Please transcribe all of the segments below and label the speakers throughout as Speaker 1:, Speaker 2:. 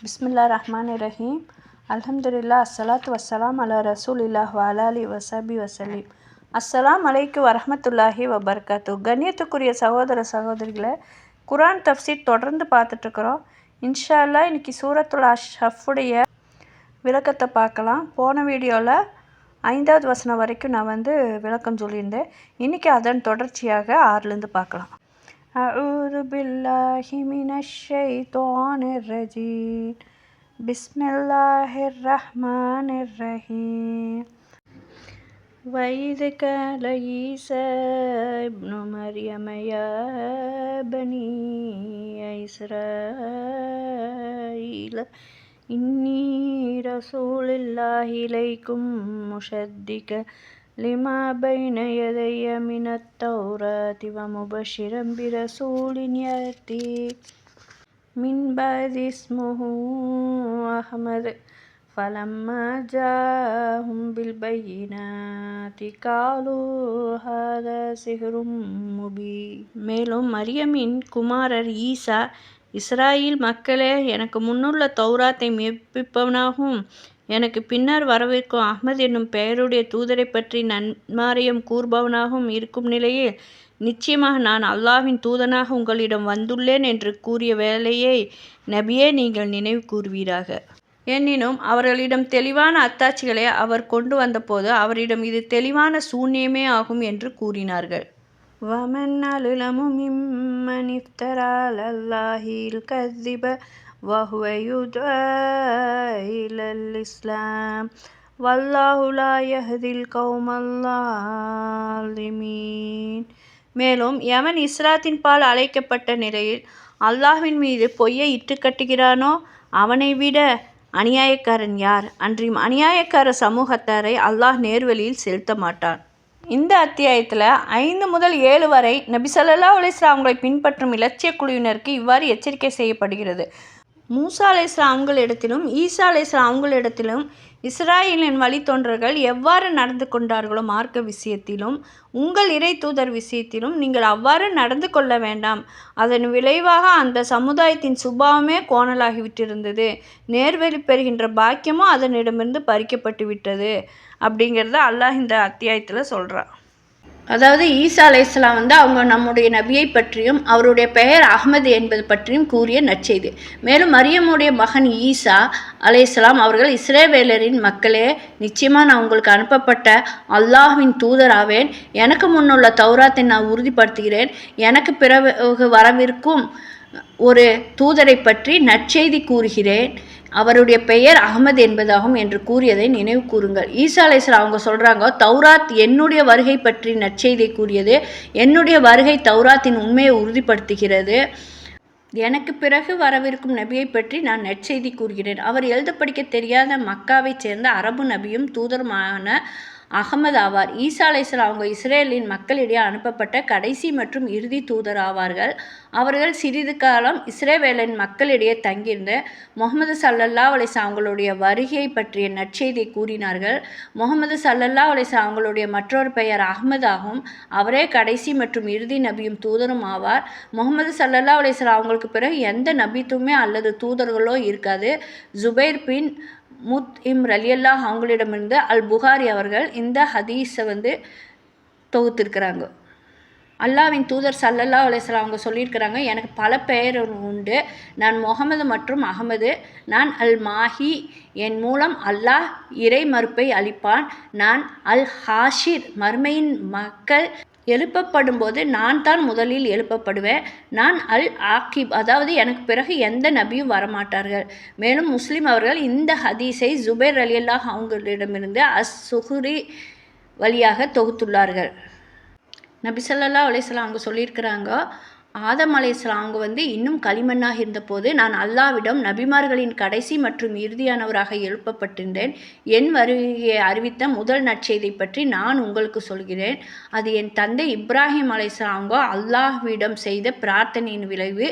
Speaker 1: பிஸ்மில்லா ரஹ்மான் ரஹீம் அலமதுல்லா அஸ்ஸலாத்து வசலாம் அலா ரசூல் இல்லாஹ் வலாலி வசபி வசலீம் அஸ்ஸலாம் அலைக்கு வரமத்துல்லாஹி வபர்காத்து கண்ணியத்துக்குரிய சகோதர சகோதரிகளை குரான் தஃப்சீர் தொடர்ந்து பார்த்துட்ருக்குறோம் இன்ஷா அல்லா இன்றைக்கி சூரத்துல் அஷ்ஹஃபுடைய விளக்கத்தை பார்க்கலாம் போன வீடியோவில் ஐந்தாவது வசனம் வரைக்கும் நான் வந்து விளக்கம் சொல்லியிருந்தேன் இன்றைக்கி அதன் தொடர்ச்சியாக ஆறுலேருந்து பார்க்கலாம் أعوذ بالله من الشيطان الرجيم بسم الله الرحمن الرحيم وإذ قال عيسى ابن مريم يا بني إسرائيل إني رسول الله إليكم مشدقا லிமா பைன எதைய மினத்தௌராதிவமுபிரம்பிரசூழிநியர்த்தி மின்பதிஸ்முஹு அகமது ஃபலம்மா ஜாஹும் பில்பயினாதி காலூஹாத சிகரும் முபி மேலும் மரியமின் குமாரர் ஈசா இஸ்ராயில் மக்களே எனக்கு முன்னுள்ள தௌராத்தை மெப்பிப்பவனாகவும் எனக்கு பின்னர் வரவிருக்கும் அகமது என்னும் பெயருடைய தூதரை பற்றி நன்மாரியம் கூறுபவனாகவும் இருக்கும் நிலையில் நிச்சயமாக நான் அல்லாஹ்வின் தூதனாக உங்களிடம் வந்துள்ளேன் என்று கூறிய வேலையை நபியே நீங்கள் நினைவு கூறுவீராக எனினும் அவர்களிடம் தெளிவான அத்தாட்சிகளை அவர் கொண்டு வந்தபோது அவரிடம் இது தெளிவான சூன்யமே ஆகும் என்று கூறினார்கள் ومن علم ممن افترى على وهو يدعى إلى الإسلام வல்லாஹு லா யஹதில் கௌமல்லாலிமீன் மேலும் எவன் இஸ்ராத்தின் பால் அழைக்கப்பட்ட நிலையில் அல்லாஹ்வின் மீது பொய்யை இட்டு கட்டுகிறானோ அவனை விட அநியாயக்காரன் யார் அன்றி அநியாயக்கார சமூகத்தாரை அல்லாஹ் நேர்வழியில் செலுத்த மாட்டான் இந்த அத்தியாயத்தில் ஐந்து முதல் ஏழு வரை நபி சல்லா அலிஸ்லாம் அவங்களை பின்பற்றும் இலட்சிய குழுவினருக்கு இவ்வாறு எச்சரிக்கை செய்யப்படுகிறது மூசா அலேஸ்லா அவங்களிடத்திலும் ஈசா அலேஸ்லா அவங்களிடத்திலும் இஸ்ராயலின் வழித்தொன்றர்கள் எவ்வாறு நடந்து கொண்டார்களோ மார்க்க விஷயத்திலும் உங்கள் இறை தூதர் விஷயத்திலும் நீங்கள் அவ்வாறு நடந்து கொள்ள வேண்டாம் அதன் விளைவாக அந்த சமுதாயத்தின் சுபாவமே கோணலாகிவிட்டிருந்தது நேர்வெளி பெறுகின்ற பாக்கியமும் அதனிடமிருந்து பறிக்கப்பட்டு விட்டது அப்படிங்கிறத அல்லாஹ் இந்த அத்தியாயத்தில் சொல்கிறான் அதாவது ஈசா அலையாம் வந்து அவங்க நம்முடைய நபியை பற்றியும் அவருடைய பெயர் அகமது என்பது பற்றியும் கூறிய நற்செய்தி மேலும் மரியமுடைய மகன் ஈசா அலையாம் அவர்கள் இஸ்ரேவேலரின் மக்களே நிச்சயமாக நான் உங்களுக்கு அனுப்பப்பட்ட அல்லாஹ்வின் தூதராவேன் எனக்கு முன்னுள்ள தௌராத்தை நான் உறுதிப்படுத்துகிறேன் எனக்கு பிறகு வரவிருக்கும் ஒரு தூதரை பற்றி நற்செய்தி கூறுகிறேன் அவருடைய பெயர் அகமது என்பதாகும் என்று கூறியதை நினைவு கூறுங்கள் ஈசா அவங்க சொல்கிறாங்க தௌராத் என்னுடைய வருகை பற்றி நற்செய்தை கூறியது என்னுடைய வருகை தௌராத்தின் உண்மையை உறுதிப்படுத்துகிறது எனக்கு பிறகு வரவிருக்கும் நபியை பற்றி நான் நற்செய்தி கூறுகிறேன் அவர் எழுத படிக்க தெரியாத மக்காவைச் சேர்ந்த அரபு நபியும் தூதருமான அகமது ஆவார் ஈசா அவங்க இஸ்ரேலின் மக்களிடையே அனுப்பப்பட்ட கடைசி மற்றும் இறுதி தூதர் ஆவார்கள் அவர்கள் சிறிது காலம் இஸ்ரேவேலின் மக்களிடையே தங்கியிருந்த முகமது சல்லல்லா அலைசா அவங்களுடைய வருகையை பற்றிய நற்செய்தியை கூறினார்கள் முகமது சல்லல்லா அலைசா அவங்களுடைய மற்றொரு பெயர் அகமது ஆகும் அவரே கடைசி மற்றும் இறுதி நபியும் தூதரும் ஆவார் முகமது சல்லல்லா அலைசலாம் அவங்களுக்கு பிறகு எந்த நபித்துமே அல்லது தூதர்களோ இருக்காது ஜுபைர் பின் முத் இம் ரலியல்லா அவங்களிடமிருந்து அல் புகாரி அவர்கள் இந்த ஹதீஸை வந்து தொகுத்திருக்கிறாங்க அல்லாவின் தூதர் சல்லல்லா அலேஸ்லாம் அவங்க சொல்லியிருக்கிறாங்க எனக்கு பல பெயர் உண்டு நான் முகமது மற்றும் அகமது நான் அல் மாஹி என் மூலம் அல்லாஹ் இறை மறுப்பை அளிப்பான் நான் அல் ஹாஷிர் மர்மையின் மக்கள் எழுப்பப்படும் போது நான் தான் முதலில் எழுப்பப்படுவேன் நான் அல் ஆக்கிப் அதாவது எனக்கு பிறகு எந்த நபியும் வரமாட்டார்கள் மேலும் முஸ்லீம் அவர்கள் இந்த ஹதீஸை ஜுபேர் அலி அல்லாஹ் அவங்களிடமிருந்து அஸ் சுஹுரி வழியாக தொகுத்துள்ளார்கள் நபிசல்லா அலிஸ்லாம் அவங்க சொல்லியிருக்கிறாங்க ஆதம் அலை அவங்க வந்து இன்னும் களிமண்ணாக இருந்தபோது நான் அல்லாவிடம் நபிமார்களின் கடைசி மற்றும் இறுதியானவராக எழுப்பப்பட்டிருந்தேன் என் வருகையை அறிவித்த முதல் நற்செய்தை பற்றி நான் உங்களுக்கு சொல்கிறேன் அது என் தந்தை இப்ராஹிம் அலை அவங்க அல்லாஹ்விடம் செய்த பிரார்த்தனையின் விளைவு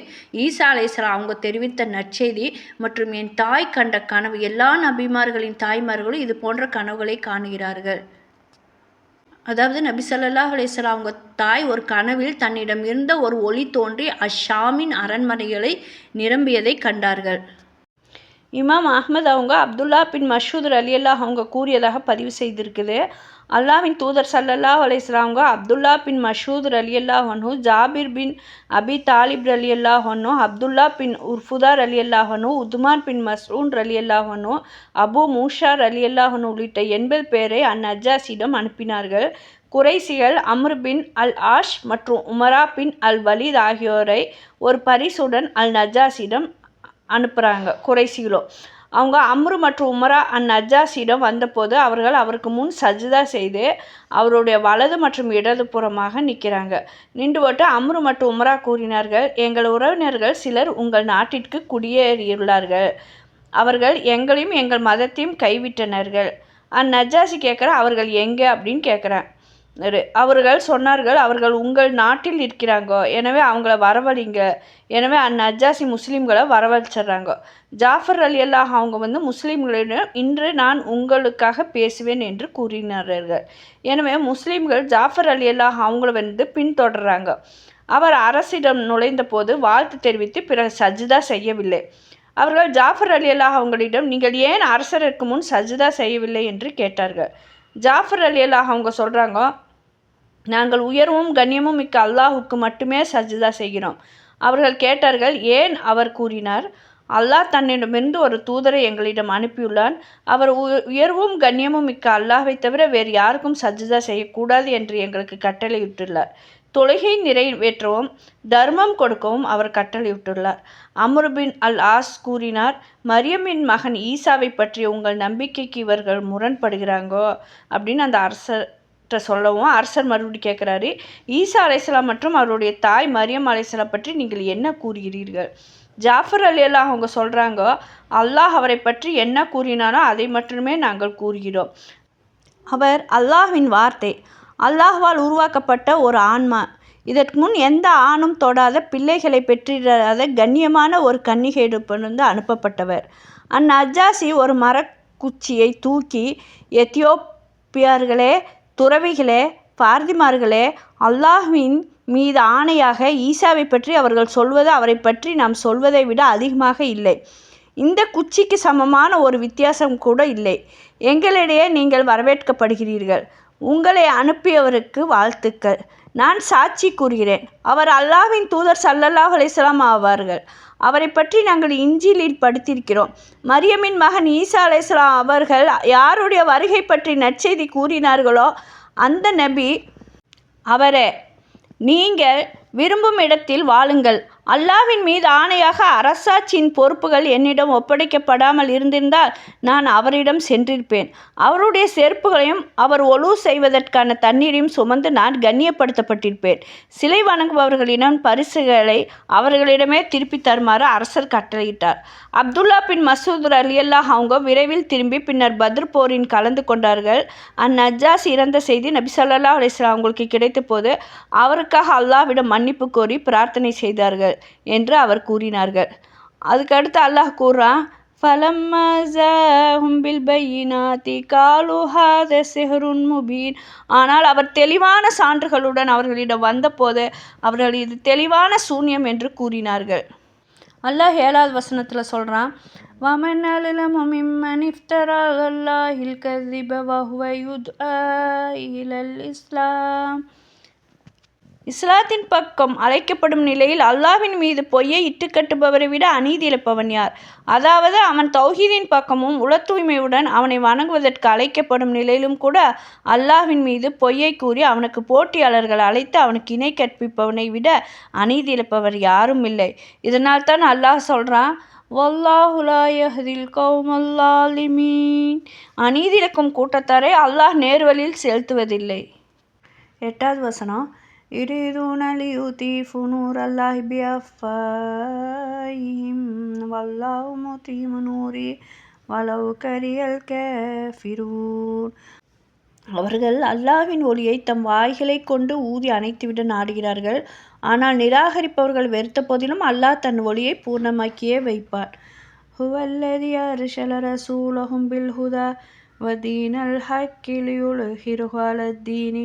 Speaker 1: ஈசா அலை அவங்க தெரிவித்த நற்செய்தி மற்றும் என் தாய் கண்ட கனவு எல்லா நபிமார்களின் தாய்மார்களும் இது போன்ற கனவுகளை காணுகிறார்கள் அதாவது நபி சொல்லல்லா அலிஸ்லாம் அவங்க தாய் ஒரு கனவில் தன்னிடம் இருந்த ஒரு ஒளி தோன்றி அஷாமின் அரண்மனைகளை நிரம்பியதை கண்டார்கள் இமாம் அஹமது அவங்க அப்துல்லா பின் மஷூத் அலியல்லா அவங்க கூறியதாக பதிவு செய்திருக்குது அல்லாவின் தூதர் சல்லல்லா அலைஸ்லாம்க அப்துல்லா பின் மஷூத் அலியல்லா ஹனு ஜாபிர் பின் அபி தாலிப் அலியல்லா ஹனு அப்துல்லா பின் உர்ஃபுதார் அலியல்லா ஹனு உத்மான் பின் மஸ்ரூன் அலியல்லா ஹனு அபு மூஷார் அலியல்லா ஹனு உள்ளிட்ட எண்பது பேரை அந்நஜாசிடம் அனுப்பினார்கள் குறைசிகள் அம்ர் பின் அல் ஆஷ் மற்றும் உமரா பின் அல் வலீத் ஆகியோரை ஒரு பரிசுடன் அல் நஜாசிடம் அனுப்புகிறாங்க குறைசிகளும் அவங்க அம்ரு மற்றும் உமரா அந் நஜாஸிடம் வந்தபோது அவர்கள் அவருக்கு முன் சஜிதா செய்து அவருடைய வலது மற்றும் இடது புறமாக நிற்கிறாங்க நின்றுபட்டு அம்ரு மற்றும் உமரா கூறினார்கள் எங்கள் உறவினர்கள் சிலர் உங்கள் நாட்டிற்கு குடியேறியுள்ளார்கள் அவர்கள் எங்களையும் எங்கள் மதத்தையும் கைவிட்டனர்கள் அந் நஜாசி கேட்குற அவர்கள் எங்கே அப்படின்னு கேட்குறேன் அவர்கள் சொன்னார்கள் அவர்கள் உங்கள் நாட்டில் இருக்கிறாங்கோ எனவே அவங்கள வரவழிங்க எனவே அந்நஜாசி முஸ்லீம்களை வரவழைச்சிட்றாங்க ஜாஃபர் அலி அல்லாஹ் அவங்க வந்து முஸ்லீம்களிடம் இன்று நான் உங்களுக்காக பேசுவேன் என்று கூறினார்கள் எனவே முஸ்லீம்கள் ஜாஃபர் அலி அல்லாஹ் அவங்கள வந்து பின்தொடர்றாங்க அவர் அரசிடம் நுழைந்த போது வாழ்த்து தெரிவித்து பிறகு சஜிதா செய்யவில்லை அவர்கள் ஜாஃபர் அலி அல்லாஹ் அவங்களிடம் நீங்கள் ஏன் அரசருக்கு முன் சஜிதா செய்யவில்லை என்று கேட்டார்கள் ஜாஃபர் அலி அல்லாஹ் அவங்க சொல்கிறாங்க நாங்கள் உயர்வும் கண்ணியமும் மிக்க அல்லாஹுக்கு மட்டுமே சஜிதா செய்கிறோம் அவர்கள் கேட்டார்கள் ஏன் அவர் கூறினார் அல்லாஹ் தன்னிடமிருந்து ஒரு தூதரை எங்களிடம் அனுப்பியுள்ளான் அவர் உயர்வும் கண்ணியமும் மிக்க அல்லாஹை தவிர வேறு யாருக்கும் சஜிதா செய்யக்கூடாது என்று எங்களுக்கு கட்டளையிட்டுள்ளார் தொழுகை நிறைவேற்றவும் தர்மம் கொடுக்கவும் அவர் கட்டளையிட்டுள்ளார் அமருபின் அல் ஆஸ் கூறினார் மரியமின் மகன் ஈசாவை பற்றிய உங்கள் நம்பிக்கைக்கு இவர்கள் முரண்படுகிறாங்கோ அப்படின்னு அந்த அரசர் சொல்லவும் அரசர் மறுபடியும் கேட்குறாரு ஈசா அலைசலா மற்றும் அவருடைய தாய் மரியம் அலைசலா பற்றி நீங்கள் என்ன கூறுகிறீர்கள் ஜாஃபர் அலி அல்லா அவங்க சொல்கிறாங்க அல்லாஹ் அவரை பற்றி என்ன கூறினாரோ அதை மட்டுமே நாங்கள் கூறுகிறோம் அவர் அல்லாஹ்வின் வார்த்தை அல்லாஹ்வால் உருவாக்கப்பட்ட ஒரு ஆன்மா இதற்கு முன் எந்த ஆணும் தொடாத பிள்ளைகளை பெற்றிடாத கண்ணியமான ஒரு கன்னிகையிடமிருந்து அனுப்பப்பட்டவர் அந்நஜாசி ஒரு மரக்குச்சியை தூக்கி எத்தியோப்பியர்களே துறவிகளே பார்த்திமார்களே அல்லாஹ்வின் மீது ஆணையாக ஈசாவை பற்றி அவர்கள் சொல்வது அவரை பற்றி நாம் சொல்வதை விட அதிகமாக இல்லை இந்த குச்சிக்கு சமமான ஒரு வித்தியாசம் கூட இல்லை எங்களிடையே நீங்கள் வரவேற்கப்படுகிறீர்கள் உங்களை அனுப்பியவருக்கு வாழ்த்துக்கள் நான் சாட்சி கூறுகிறேன் அவர் அல்லாவின் தூதர் சல்லல்லாஹ் அலிஸ்லாம் ஆவார்கள் அவரை பற்றி நாங்கள் இஞ்சிலில் படுத்திருக்கிறோம் மரியமின் மகன் ஈசா அலிஸ்லாம் அவர்கள் யாருடைய வருகை பற்றி நற்செய்தி கூறினார்களோ அந்த நபி அவரே நீங்கள் விரும்பும் இடத்தில் வாழுங்கள் அல்லாவின் மீது ஆணையாக அரசாட்சியின் பொறுப்புகள் என்னிடம் ஒப்படைக்கப்படாமல் இருந்திருந்தால் நான் அவரிடம் சென்றிருப்பேன் அவருடைய செருப்புகளையும் அவர் ஒழு செய்வதற்கான தண்ணீரையும் சுமந்து நான் கண்ணியப்படுத்தப்பட்டிருப்பேன் சிலை வணங்குபவர்களிடம் பரிசுகளை அவர்களிடமே திருப்பி தருமாறு அரசர் கட்டளையிட்டார் அப்துல்லா பின் அலி அலியல்லா அவங்க விரைவில் திரும்பி பின்னர் பத்ர் போரின் கலந்து கொண்டார்கள் அந்நஜாஸ் இறந்த செய்தி நபி சல்லா அலிஸ்லாம் அவங்களுக்கு கிடைத்த போது அவருக்காக அல்லாவிடம் மன்னிப்பு கோரி பிரார்த்தனை செய்தார்கள் என்று அவர் கூறினார்கள் அதுக்கடுத்து அல்லாஹ் கூறுறான் ஆனால் அவர் தெளிவான சான்றுகளுடன் அவர்களிடம் வந்தபோது அவர்கள் இது தெளிவான சூன்யம் என்று கூறினார்கள் அல்லாஹ் ஏழாவது வசனத்தில் சொல்கிறான் இஸ்லாம் இஸ்லாத்தின் பக்கம் அழைக்கப்படும் நிலையில் அல்லாவின் மீது பொய்யை இட்டுக்கட்டுபவரை விட அநீதி இழப்பவன் யார் அதாவது அவன் தௌஹீதின் பக்கமும் உள தூய்மையுடன் அவனை வணங்குவதற்கு அழைக்கப்படும் நிலையிலும் கூட அல்லாஹ்வின் மீது பொய்யை கூறி அவனுக்கு போட்டியாளர்கள் அழைத்து அவனுக்கு இணை கற்பிப்பவனை விட அநீதி இழப்பவர் யாரும் இல்லை இதனால் தான் அல்லாஹ் சொல்கிறான் வல்லாஹுலாயஹில் கௌமல்லாலிமீன் அநீதிக்கும் கூட்டத்தாரை அல்லாஹ் நேர்வழியில் செலுத்துவதில்லை எட்டாவது வசனம் يريدون ليطيفوا نور الله بأفواههم والله مطيم نوري ولو كري الكافرون அவர்கள் அல்லாவின் ஒளியை தம் வாய்களை கொண்டு ஊதி அணைத்துவிட நாடுகிறார்கள் ஆனால் நிராகரிப்பவர்கள் வெறுத்த போதிலும் அல்லாஹ் தன் ஒளியை பூர்ணமாக்கியே வைப்பார் ஹுவல்லதி அரசல ரசூலஹும் பில் ஹுதா ودين الحق ليظهره على الدين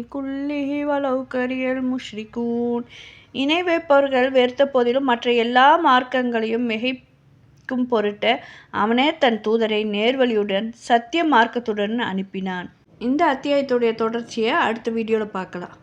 Speaker 1: இணை வைப்பவர்கள் வெறுத்த போதிலும் மற்ற எல்லா மார்க்கங்களையும் மிகைக்கும் பொருட்ட அவனே தன் தூதரை நேர்வழியுடன் சத்திய மார்க்கத்துடன் அனுப்பினான் இந்த அத்தியாயத்துடைய தொடர்ச்சியை அடுத்த வீடியோவில் பார்க்கலாம்